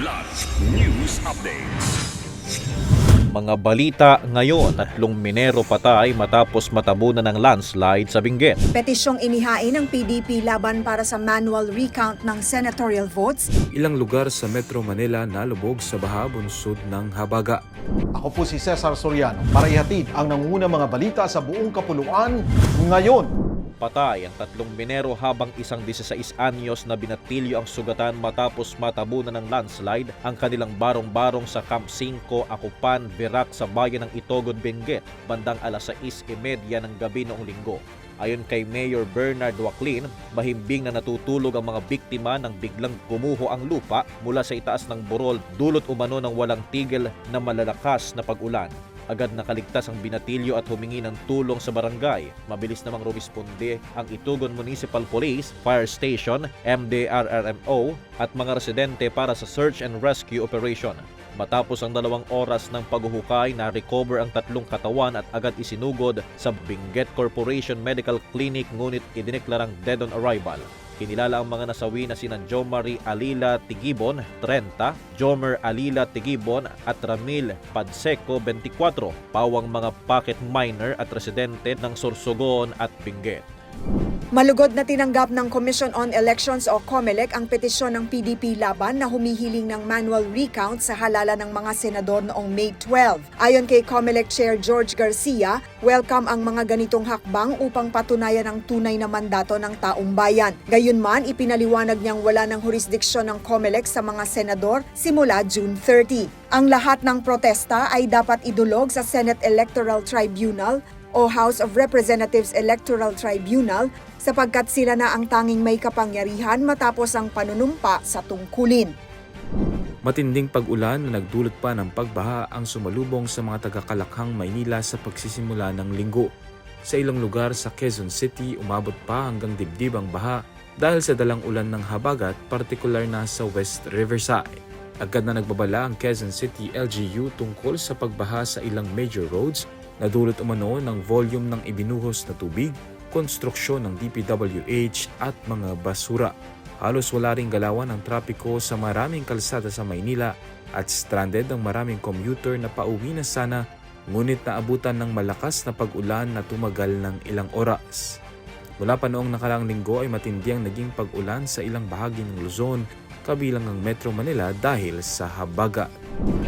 Kidlat News Updates. Mga balita ngayon, tatlong minero patay matapos matabunan ng landslide sa Benguet. Petisyong inihain ng PDP laban para sa manual recount ng senatorial votes. Ilang lugar sa Metro Manila nalubog sa baha bunsod ng Habaga. Ako po si Cesar Soriano para ihatid ang nangungunang mga balita sa buong kapuluan ngayon. Patay ang tatlong minero habang isang 16 anyos na binatilyo ang sugatan matapos matabunan ng landslide ang kanilang barong-barong sa Camp 5, Akupan, Birak sa bayan ng Itogod, Benguet, bandang alas 6.30 ng gabi noong linggo. Ayon kay Mayor Bernard Waclin, mahimbing na natutulog ang mga biktima nang biglang gumuho ang lupa mula sa itaas ng burol dulot umano ng walang tigil na malalakas na pag-ulan. Agad nakaligtas ang binatilyo at humingi ng tulong sa barangay. Mabilis namang rumisponde ang Itugon Municipal Police, Fire Station, MDRRMO at mga residente para sa search and rescue operation. Matapos ang dalawang oras ng paghuhukay, na-recover ang tatlong katawan at agad isinugod sa Benguet Corporation Medical Clinic ngunit idineklarang dead on arrival. Kinilala ang mga nasawi na sina Jomari Alila Tigibon, 30, Jomer Alila Tigibon at Ramil Padseco, 24, pawang mga pocket miner at residente ng Sorsogon at Benguet. Malugod na tinanggap ng Commission on Elections o COMELEC ang petisyon ng PDP laban na humihiling ng manual recount sa halala ng mga senador noong May 12. Ayon kay COMELEC Chair George Garcia, welcome ang mga ganitong hakbang upang patunayan ang tunay na mandato ng taong bayan. Gayunman, ipinaliwanag niyang wala ng jurisdiksyon ng COMELEC sa mga senador simula June 30. Ang lahat ng protesta ay dapat idulog sa Senate Electoral Tribunal o House of Representatives Electoral Tribunal sapagkat sila na ang tanging may kapangyarihan matapos ang panunumpa sa tungkulin. Matinding pag-ulan na nagdulot pa ng pagbaha ang sumalubong sa mga taga-Kalakhang, Maynila sa pagsisimula ng linggo. Sa ilang lugar sa Quezon City, umabot pa hanggang dibdib ang baha dahil sa dalang ulan ng habagat, partikular na sa West Riverside. Agad na nagbabala ang Quezon City LGU tungkol sa pagbaha sa ilang major roads na dulot umano ng volume ng ibinuhos na tubig, konstruksyon ng DPWH at mga basura. Halos wala ring galawan ng trapiko sa maraming kalsada sa Maynila at stranded ang maraming commuter na pauwi na sana ngunit naabutan ng malakas na pag-ulan na tumagal ng ilang oras. Mula pa noong nakaraang linggo ay matindi ang naging pag-ulan sa ilang bahagi ng Luzon kabilang ang Metro Manila dahil sa habagat.